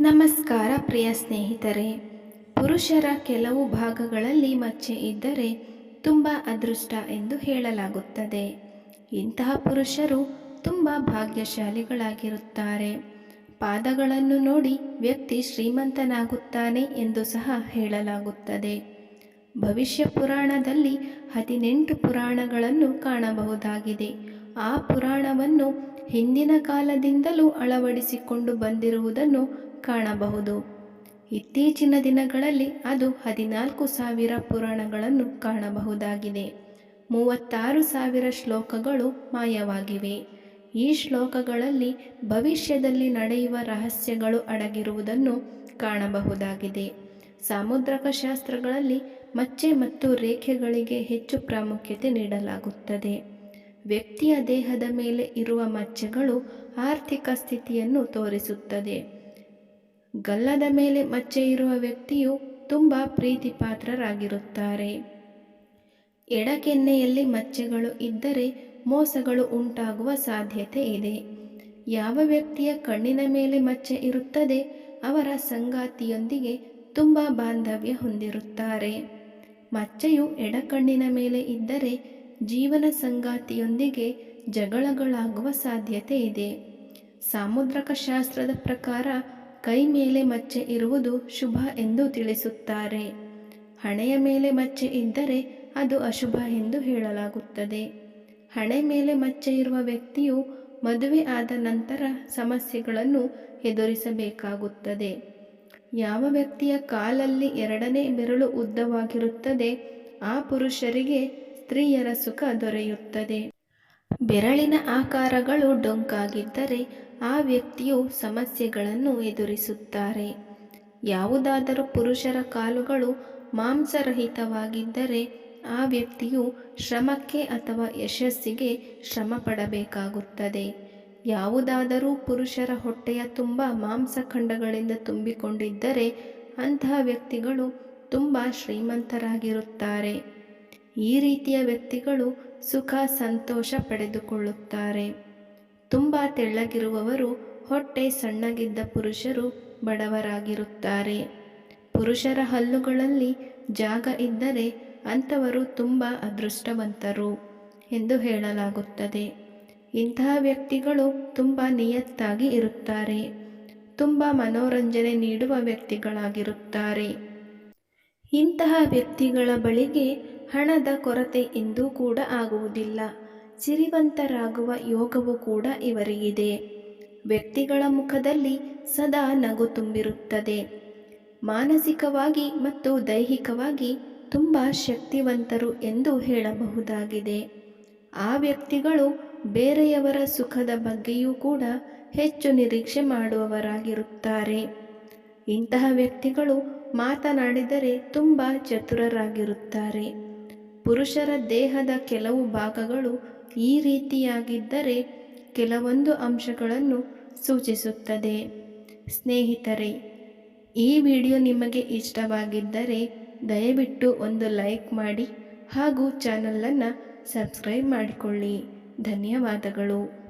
ನಮಸ್ಕಾರ ಪ್ರಿಯ ಸ್ನೇಹಿತರೆ. ಪುರುಷರ ಕೆಲವು ಭಾಗಗಳಲ್ಲಿ ಮಚ್ಚೆ ಇದ್ದರೆ ತುಂಬ ಅದೃಷ್ಟ ಎಂದು ಹೇಳಲಾಗುತ್ತದೆ. ಇಂತಹ ಪುರುಷರು ತುಂಬ ಭಾಗ್ಯಶಾಲಿಗಳಾಗಿರುತ್ತಾರೆ. ಪಾದಗಳನ್ನು ನೋಡಿ ವ್ಯಕ್ತಿ ಶ್ರೀಮಂತನಾಗುತ್ತಾನೆ ಎಂದು ಸಹ ಹೇಳಲಾಗುತ್ತದೆ. ಭವಿಷ್ಯ ಪುರಾಣದಲ್ಲಿ ಹದಿನೆಂಟು ಪುರಾಣಗಳನ್ನು ಕಾಣಬಹುದಾಗಿದೆ. ಆ ಪುರಾಣವನ್ನು ಹಿಂದಿನ ಕಾಲದಿಂದಲೂ ಅಳವಡಿಸಿಕೊಂಡು ಬಂದಿರುವುದನ್ನು ಕಾಣಬಹುದು. ಇತ್ತೀಚಿನ ದಿನಗಳಲ್ಲಿ ಅದು ಹದಿನಾಲ್ಕು ಸಾವಿರ ಪುರಾಣಗಳನ್ನು ಕಾಣಬಹುದಾಗಿದೆ. ಮೂವತ್ತಾರು ಸಾವಿರ ಶ್ಲೋಕಗಳು ಮಾಯವಾಗಿವೆ. ಈ ಶ್ಲೋಕಗಳಲ್ಲಿ ಭವಿಷ್ಯದಲ್ಲಿ ನಡೆಯುವ ರಹಸ್ಯಗಳು ಅಡಗಿರುವುದನ್ನು ಕಾಣಬಹುದಾಗಿದೆ. ಸಾಮುದ್ರಕ ಶಾಸ್ತ್ರಗಳಲ್ಲಿ ಮಚ್ಚೆ ಮತ್ತು ರೇಖೆಗಳಿಗೆ ಹೆಚ್ಚು ಪ್ರಾಮುಖ್ಯತೆ ನೀಡಲಾಗುತ್ತದೆ. ವ್ಯಕ್ತಿಯ ದೇಹದ ಮೇಲೆ ಇರುವ ಮಚ್ಚೆಗಳು ಆರ್ಥಿಕ ಸ್ಥಿತಿಯನ್ನು ತೋರಿಸುತ್ತದೆ. ಗಲ್ಲದ ಮೇಲೆ ಮಚ್ಚೆ ಇರುವ ವ್ಯಕ್ತಿಯು ತುಂಬ ಪ್ರೀತಿಪಾತ್ರರಾಗಿರುತ್ತಾರೆ. ಎಡಕೆನ್ನೆಯಲ್ಲಿ ಮಚ್ಚೆಗಳು ಇದ್ದರೆ ಮೋಸಗಳು ಉಂಟಾಗುವ ಸಾಧ್ಯತೆ ಇದೆ. ಯಾವ ವ್ಯಕ್ತಿಯ ಕಣ್ಣಿನ ಮೇಲೆ ಮಚ್ಚೆ ಇರುತ್ತದೆ, ಅವರ ಸಂಗಾತಿಯೊಂದಿಗೆ ತುಂಬ ಬಾಂಧವ್ಯ ಹೊಂದಿರುತ್ತಾರೆ. ಮಚ್ಚೆಯು ಎಡಕಣ್ಣಿನ ಮೇಲೆ ಇದ್ದರೆ ಜೀವನ ಸಂಗಾತಿಯೊಂದಿಗೆ ಜಗಳಗಳಾಗುವ ಸಾಧ್ಯತೆ ಇದೆ. ಸಾಮುದ್ರಕ ಶಾಸ್ತ್ರದ ಪ್ರಕಾರ ಕೈ ಮೇಲೆ ಮಚ್ಚೆ ಇರುವುದು ಶುಭ ಎಂದು ತಿಳಿಸುತ್ತಾರೆ. ಹಣೆಯ ಮೇಲೆ ಮಚ್ಚೆ ಇದ್ದರೆ ಅದು ಅಶುಭ ಎಂದು ಹೇಳಲಾಗುತ್ತದೆ. ಹಣೆ ಮೇಲೆ ಮಚ್ಚೆ ಇರುವ ವ್ಯಕ್ತಿಯು ಮದುವೆ ಆದ ನಂತರ ಸಮಸ್ಯೆಗಳನ್ನು ಎದುರಿಸಬೇಕಾಗುತ್ತದೆ. ಯಾವ ವ್ಯಕ್ತಿಯ ಕಾಲಲ್ಲಿ ಎರಡನೇ ಬೆರಳು ಉದ್ದವಾಗಿರುತ್ತದೆ, ಆ ಪುರುಷರಿಗೆ ಸ್ತ್ರೀಯರ ಸುಖ ದೊರೆಯುತ್ತದೆ. ಬೆರಳಿನ ಆಕಾರಗಳು ಡೊಂಕಾಗಿದ್ದರೆ ಆ ವ್ಯಕ್ತಿಯು ಸಮಸ್ಯೆಗಳನ್ನು ಎದುರಿಸುತ್ತಾರೆ. ಯಾವುದಾದರೂ ಪುರುಷರ ಕಾಲುಗಳು ಮಾಂಸರಹಿತವಾಗಿದ್ದರೆ ಆ ವ್ಯಕ್ತಿಯು ಶ್ರಮಕ್ಕೆ ಅಥವಾ ಯಶಸ್ಸಿಗೆ ಶ್ರಮ ಪಡಬೇಕಾಗುತ್ತದೆ ಯಾವುದಾದರೂ ಪುರುಷರ ಹೊಟ್ಟೆಯ ತುಂಬ ಮಾಂಸಖಂಡಗಳಿಂದ ತುಂಬಿಕೊಂಡಿದ್ದರೆ ಅಂತಹ ವ್ಯಕ್ತಿಗಳು ತುಂಬ ಶ್ರೀಮಂತರಾಗಿರುತ್ತಾರೆ. ಈ ರೀತಿಯ ವ್ಯಕ್ತಿಗಳು ಸುಖ, ಸಂತೋಷ ಪಡೆದುಕೊಳ್ಳುತ್ತಾರೆ. ತುಂಬ ತೆಳ್ಳಗಿರುವವರು ಹೊಟ್ಟೆ ಸಣ್ಣಗಿದ್ದ ಪುರುಷರು ಬಡವರಾಗಿರುತ್ತಾರೆ. ಪುರುಷರ ಹಲ್ಲುಗಳಲ್ಲಿ ಜಾಗ ಇದ್ದರೆ ಅಂಥವರು ತುಂಬ ಅದೃಷ್ಟವಂತರು ಎಂದು ಹೇಳಲಾಗುತ್ತದೆ. ಇಂತಹ ವ್ಯಕ್ತಿಗಳು ತುಂಬ ನಿಯತ್ತಾಗಿ ಇರುತ್ತಾರೆ. ತುಂಬ ಮನೋರಂಜನೆ ನೀಡುವ ವ್ಯಕ್ತಿಗಳಾಗಿರುತ್ತಾರೆ. ಇಂತಹ ವ್ಯಕ್ತಿಗಳ ಬಳಿಗೆ ಹಣದ ಕೊರತೆ ಎಂದೂ ಕೂಡ ಆಗುವುದಿಲ್ಲ. ಸಿರಿವಂತರಾಗುವ ಯೋಗವು ಕೂಡ ಇವರಿಗಿದೆ. ವ್ಯಕ್ತಿಗಳ ಮುಖದಲ್ಲಿ ಸದಾ ನಗು ತುಂಬಿರುತ್ತದೆ. ಮಾನಸಿಕವಾಗಿ ಮತ್ತು ದೈಹಿಕವಾಗಿ ತುಂಬ ಶಕ್ತಿವಂತರು ಎಂದು ಹೇಳಬಹುದಾಗಿದೆ. ಆ ವ್ಯಕ್ತಿಗಳು ಬೇರೆಯವರ ಸುಖದ ಬಗ್ಗೆಯೂ ಕೂಡ ಹೆಚ್ಚು ನಿರೀಕ್ಷೆ ಮಾಡುವವರಾಗಿರುತ್ತಾರೆ. ಇಂತಹ ವ್ಯಕ್ತಿಗಳು ಮಾತನಾಡಿದರೆ ತುಂಬ ಚತುರರಾಗಿರುತ್ತಾರೆ. ಪುರುಷರ ದೇಹದ ಕೆಲವು ಭಾಗಗಳು ಈ ರೀತಿಯಾಗಿದ್ದರೆ ಕೆಲವೊಂದು ಅಂಶಗಳನ್ನು ಸೂಚಿಸುತ್ತದೆ. ಸ್ನೇಹಿತರೆ, ಈ ವಿಡಿಯೋ ನಿಮಗೆ ಇಷ್ಟವಾಗಿದ್ದರೆ ದಯವಿಟ್ಟು ಒಂದು ಲೈಕ್ ಮಾಡಿ ಹಾಗೂ ಚಾನಲನ್ನು ಸಬ್ಸ್ಕ್ರೈಬ್ ಮಾಡಿಕೊಳ್ಳಿ. ಧನ್ಯವಾದಗಳು.